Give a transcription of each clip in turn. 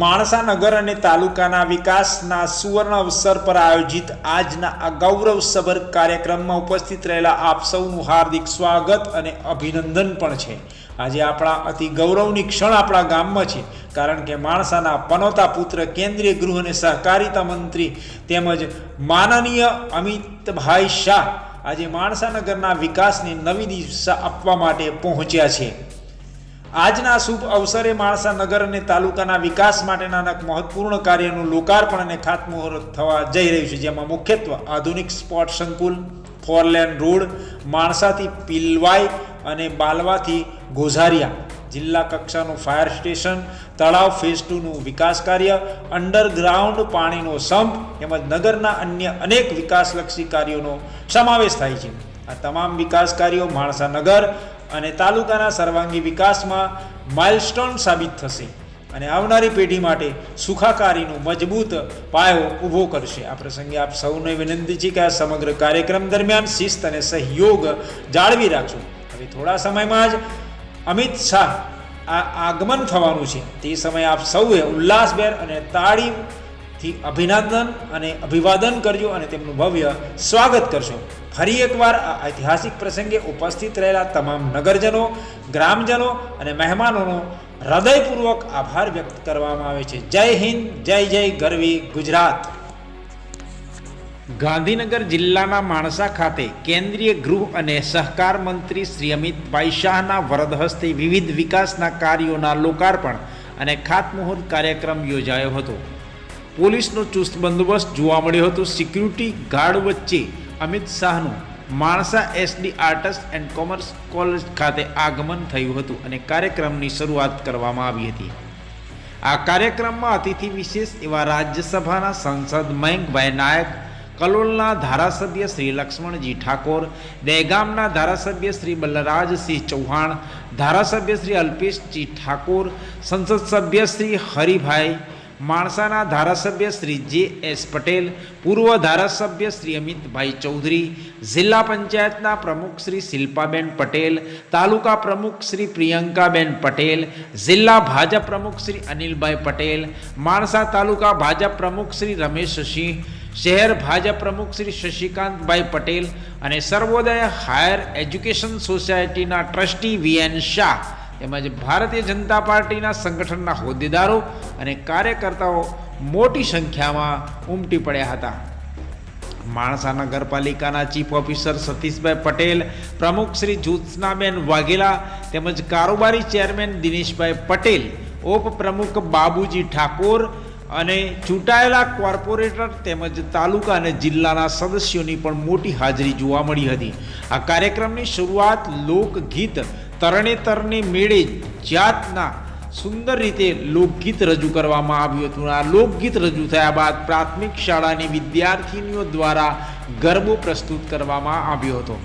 માણસા નગર અને તાલુકાના વિકાસના સુવર્ણ અવસર પર આયોજિત આજના આ ગૌરવસભર કાર્યક્રમમાં ઉપસ્થિત રહેલા આપ સૌનું હાર્દિક સ્વાગત અને અભિનંદન પણ છે. આજે આપણા અતિ ગૌરવની ક્ષણ આપણા ગામમાં છે, કારણ કે માણસાના પનોતા પુત્ર, કેન્દ્રીય ગૃહ અને સહકારિતા મંત્રી તેમજ માનનીય અમિતભાઈ શાહ આજે માણસાનગરના વિકાસને નવી દિશા આપવા માટે પહોંચ્યા છે. આજના શુભ અવસરે માણસા નગર અને તાલુકાના વિકાસ માટેના મહત્વપૂર્ણ કાર્યનું લોકાર્પણ અને ખાતમુહૂર્ત થવા જઈ રહ્યું છે. જેમાં મુખ્યત્વે આધુનિક સ્પોર્ટ સંકુલ, ફોરલેન રોડ, માણસાથી પિલવાઈ અને બાલવાથી ગોઝારિયા, જિલ્લા કક્ષાનું ફાયર સ્ટેશન, તળાવ ફેઝ ટુનું વિકાસ કાર્ય, અંડરગ્રાઉન્ડ પાણીનો સંપ તેમજ નગરના અન્ય અનેક વિકાસલક્ષી કાર્યોનો સમાવેશ થાય છે. આ તમામ વિકાસ કાર્યો માણસા નગર અને તાલુકાના સર્વાંગી વિકાસમાં માઇલસ્ટોન સાબિત થશે અને આવનારી પેઢી માટે સુખાકારીનો મજબૂત પાયો ઊભો કરશે. આ પ્રસંગે આપ સૌને વિનંતી છે કે આ સમગ્ર કાર્યક્રમ દરમિયાન શિસ્ત અને સહયોગ જાળવી રાખજો. હવે થોડા સમયમાં જ અમિત શાહ આ આગમન થવાનું છે. તે સમયે આપ સૌએ ઉલ્લાસભેર અને તાળીથી અભિનંદન અને અભિવાદન કરજો અને તેમનું ભવ્ય સ્વાગત કરશો. ફરી એકવાર આ ઐતિહાસિક પ્રસંગે ઉપસ્થિત રહેલા તમામ નગરજનો, ગ્રામજનો અને મહેમાનોનો હૃદયપૂર્વક આભાર વ્યક્ત કરવામાં આવે છે. જય હિન્દ, જય જય ગરવી ગુજરાત. ગાંધીનગર જિલ્લાના માણસા ખાતે કેન્દ્રીય ગૃહ અને સહકાર મંત્રી શ્રી અમિતભાઈ શાહના વરદ હસ્તે વિવિધ વિકાસના કાર્યોના લોકાર્પણ અને ખાતમુહૂર્ત કાર્યક્રમ યોજાયો હતો. પોલીસનો ચુસ્ત બંદોબસ્ત જોવા મળ્યો હતો. સિક્યુરિટી ગાર્ડ વચ્ચે Amit શાહનું Mansa SD arts and commerce college ખાતે આગમન થયું હતું અને કાર્યક્રમની શરૂઆત કરવામાં આવી હતી. આ કાર્યક્રમમાં અતિથિ વિશેષ એવા રાજ્યસભાના સાંસદ મયંકભાઈ નાયક, કલોલના ધારાસભ્ય શ્રી લક્ષ્મણજી ઠાકોર દહેગામના ધારાસભ્ય શ્રી બલરાજસિંહ ચૌહાણ, ધારાસભ્ય શ્રી અલ્પેશજી ઠાકોર, સંસદ સભ્ય શ્રી હરિભાઈ માણસાના ધારાસભ્ય શ્રી જે એસ પટેલ, પૂર્વ ધારાસભ્ય શ્રી અમિતભાઈ ચૌધરી, જિલ્લા પંચાયતના પ્રમુખ શ્રી શિલ્પાબેન પટેલ, તાલુકા પ્રમુખ શ્રી પ્રિયંકાબેન પટેલ, જિલ્લા ભાજપ પ્રમુખ શ્રી અનિલભાઈ પટેલ, માણસા તાલુકા ભાજપ પ્રમુખ શ્રી રમેશસિંહ શહેર ભાજપ પ્રમુખ શ્રી શશિકાંતભાઈ પટેલ અને સર્વોદય હાયર એજ્યુકેશન સોસાયટીના ટ્રસ્ટી વીએન શાહ તેમજ ભારતીય જનતા પાર્ટીના સંગઠનના હોદ્દેદારો અને કાર્યકર્તાઓ મોટી સંખ્યામાં ઉમટી પડ્યા હતા. માણસા નગરપાલિકાના ચીફ ઓફિસર સતીશભાઈ પટેલ, પ્રમુખ શ્રી જ્યોત્સનાબેન વાઘેલા તેમજ કારોબારી ચેરમેન દિનેશભાઈ પટેલ ઉપપ્રમુખ બાબુજી ઠાકોર અને ચૂંટાયેલા કોર્પોરેટર તેમજ તાલુકા અને જિલ્લાના સદસ્યોની પણ મોટી હાજરી જોવા મળી હતી. આ કાર્યક્રમની શરૂઆત લોકગીત તરણેતરને મેળે જાતના સુંદર રીતે લોકગીત રજૂ કરવામાં આવ્યું હતું. આ લોકગીત રજૂ થયા બાદ પ્રાથમિક શાળાની વિદ્યાર્થીનીઓ દ્વારા ગરબો પ્રસ્તુત કરવામાં આવ્યો હતો.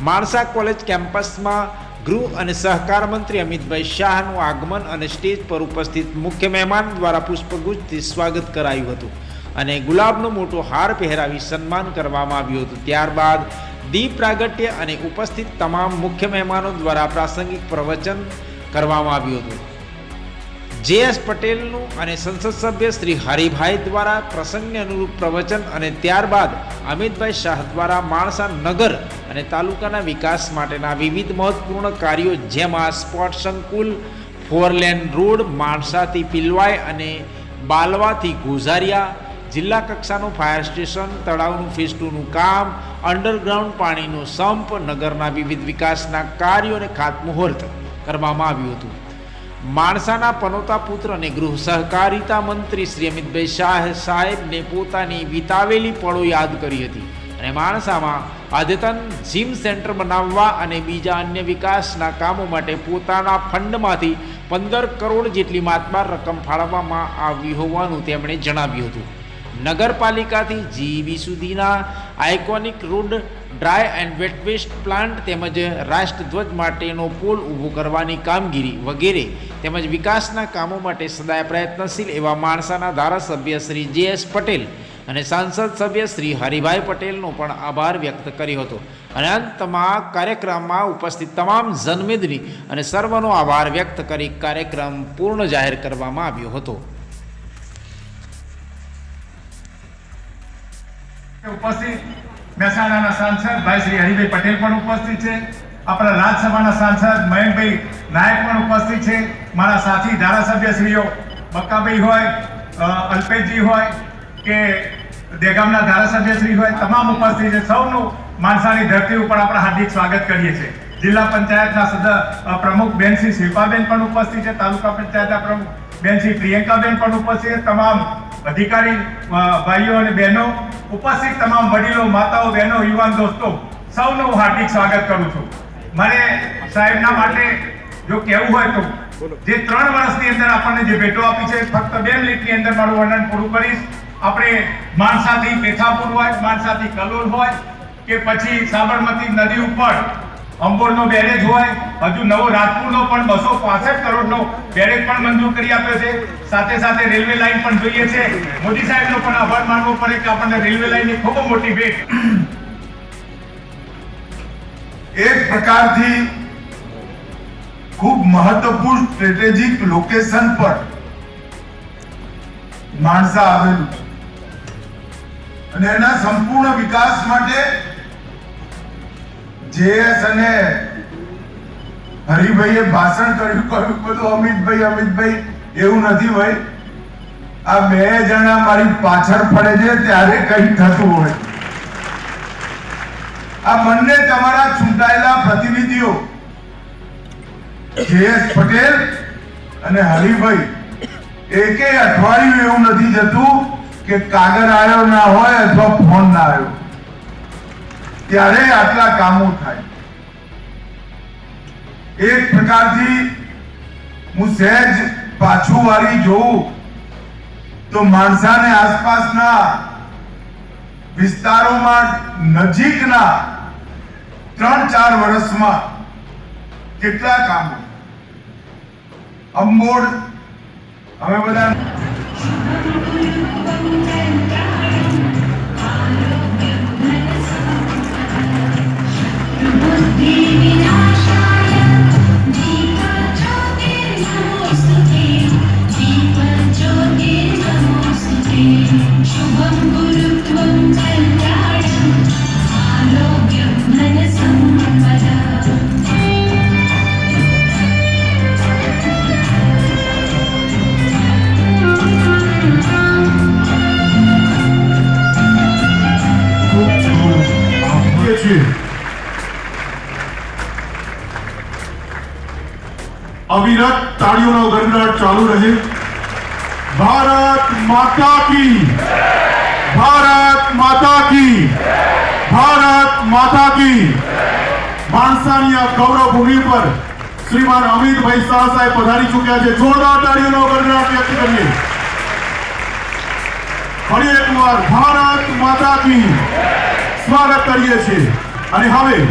માણસા કોલેજ કેમ્પસમાં ગૃહ અને સહકાર મંત્રી અમિતભાઈ શાહનું આગમન અને સ્ટેજ પર ઉપસ્થિત મુખ્ય મહેમાન દ્વારા પુષ્પગુચ્છથી સ્વાગત કરાયું હતું અને ગુલાબનો મોટો હાર પહેરાવી સન્માન કરવામાં આવ્યું હતું. ત્યારબાદ દીપ પ્રાગટ્ય અને ઉપસ્થિત તમામ મુખ્ય મહેમાનો દ્વારા પ્રાસંગિક પ્રવચન કરવામાં આવ્યું હતું. જે એસ પટેલનું અને સંસદ સભ્ય શ્રી હરિભાઈ દ્વારા પ્રસંગને અનુરૂપ પ્રવચન અને ત્યારબાદ અમિતભાઈ શાહ દ્વારા માણસા નગર અને તાલુકાના વિકાસ માટેના વિવિધ મહત્વપૂર્ણ કાર્યો જેમાં સ્પોર્ટ સંકુલ ફોરલેન રોડ, માણસાથી પિલવાઈ અને બાલવાથી ગુઝારિયા જિલ્લા કક્ષાનું ફાયર સ્ટેશન, તળાવનું ફિસ્ટુનું કામ અંડરગ્રાઉન્ડ પાણીનો સંપ નગરના વિવિધ વિકાસના કાર્યોને ખાતમુહૂર્ત કરવામાં આવ્યું હતું. માણસાના પનોતા પુત્ર અને ગૃહ સહકારિતા મંત્રી શ્રી અમિતભાઈ શાહ સાહેબને પોતાની વિતાવેલી પળો યાદ કરી હતી અને માણસામાં અદ્યતન જીમ સેન્ટર બનાવવા અને બીજા અન્ય વિકાસના કામો માટે પોતાના ફંડમાંથી પંદર કરોડ જેટલી માતબાર રકમ ફાળવવામાં આવી હોવાનું તેમણે જણાવ્યું હતું. નગરપાલિકાથી જીબી સુધીના iconic road dry and wet waste plant તેમજ રાષ્ટ્રધ્વજ માટેનો પોલ ઊભો કરવાની કામગીરી વગેરે તેમજ વિકાસના કામો માટે સદાય પ્રયત્નશીલ એવા માણસાના ધારાસભ્ય શ્રી જે એસ પટેલ અને સાંસદ સભ્ય શ્રી હરિભાઈ પટેલનો પણ આભાર વ્યક્ત કર્યો હતો. અને અંતમાં કાર્યક્રમમાં ઉપસ્થિત તમામ જનમેદની અને સર્વનો આભાર વ્યક્ત કરી કાર્યક્રમ પૂર્ણ જાહેર કરવામાં આવ્યો હતો. ઉપસ્થિત મહેસાણાના સાંસદ ભાઈ શ્રી હરિભાઈ પટેલ પણ ઉપસ્થિત છે. આપણા રાજ્યસભાના સાંસદ મયંકભાઈ નાયક પણ ઉપસ્થિત છે. મારા સાથી ધારાસભ્યશ્રીઓ બક્કાભાઈ હોય અલ્પેશજી હોય કે દેગામના ધારાસભ્યશ્રી હોય, તમામ ઉપસ્થિત છે. સૌનું માણસાની ધરતી ઉપર આપણે હાર્દિક સ્વાગત કરીએ છીએ. જિલ્લા પંચાયતના સદ પ્રમુખ બેન શ્રી શિલ્પાબેન પણ ઉપસ્થિત છે. તાલુકા પંચાયતના પ્રમુખ બેન શ્રી પ્રિયંકાબેન પણ ઉપસ્થિત છે. તમામ અધિકારી ભાઈઓ અને બહેનો ઉપસ્થિત. તમામ વડીલો, માતાઓ, બહેનો, યુવાન દોસ્તો, સૌનું હાર્દિક સ્વાગત કરું છું. મારે સાહેબના માટે જો કહેવું હોય તો, જે ત્રણ વર્ષની અંદર આપણને જે ભેટો આપી છે, ફક્ત બે મિનિટની અંદર મારું વર્ણન પૂરું કરીશ. આપણે માણસાથી પેથાપુર હોય, માણસાથી કલોલ હોય, કે પછી સાબરમતી નદી ઉપર અંબોરનો બેરેજ હોય, હજુ નવો રાજપુરનો પણ બસો પાસઠ કરોડનો બેરેજ પણ મંજૂર કરી આપ્યો છે. સાથે સાથે રેલવે લાઇન પણ જોઈએ છે. મોદી સાહેબનો પણ આભાર માનવો પડે કે આપણને રેલવે લાઇનની ખૂબ મોટી ભેટ. એક પ્રકારથી ખૂબ મહત્વપૂર્ણ સ્ટ્રેટેજિક લોકેશન પર માણસા આવેલું છે. અને એના સંપૂર્ણ વિકાસ માટે જેએસ અને હરિભાઈએ ભાષણ કર્યું કહ્યું બધું અમિતભાઈ અમિતભાઈ, એવું નથી ભાઈ. આ બે જણા મારી પાછળ પડે છે, ત્યારે કંઈ થતું હોય. આ બંને તમારા ચૂંટાયેલા પ્રતિનિધિઓ જેએસ પટેલ અને હરિભાઈ એકે અઠવાડિયું એવું નથી જતું કે કાગળ આવ્યો ના હોય અથવા ફોન ના આવ્યો. ત્યારે આટલા કામો થાય. એક પ્રકારથી હું સહેજ પાછું વાળી જોઉં તો માણસાને આસપાસના વિસ્તારોમાં નજીકના ત્રણ ચાર વર્ષમાં કેટલા કામો. અંબોડ અમે બધા Deus અવિરત તાળીઓનો ગરગડાટ ચાલુ રહે ભારત માતા કી ભારત માતા કી ભારત માતા કી માણસાની આ ગૌરવ ભૂમિ પર શ્રીમાન અમિતભાઈ શાહ સાહેબ પધારી ચૂક્યા છે જોરદાર તાળીઓનો ગરગડાટ વ્યક્ત કરીએ ફરી એકવાર ભારત માતા કી. સ્વાગત કરીએ છીએ. અને હવે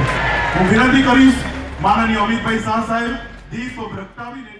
હું વિનંતી કરીશ માનનીય અમિતભાઈ શાહ સાહેબ દીપ પ્રગટાવીને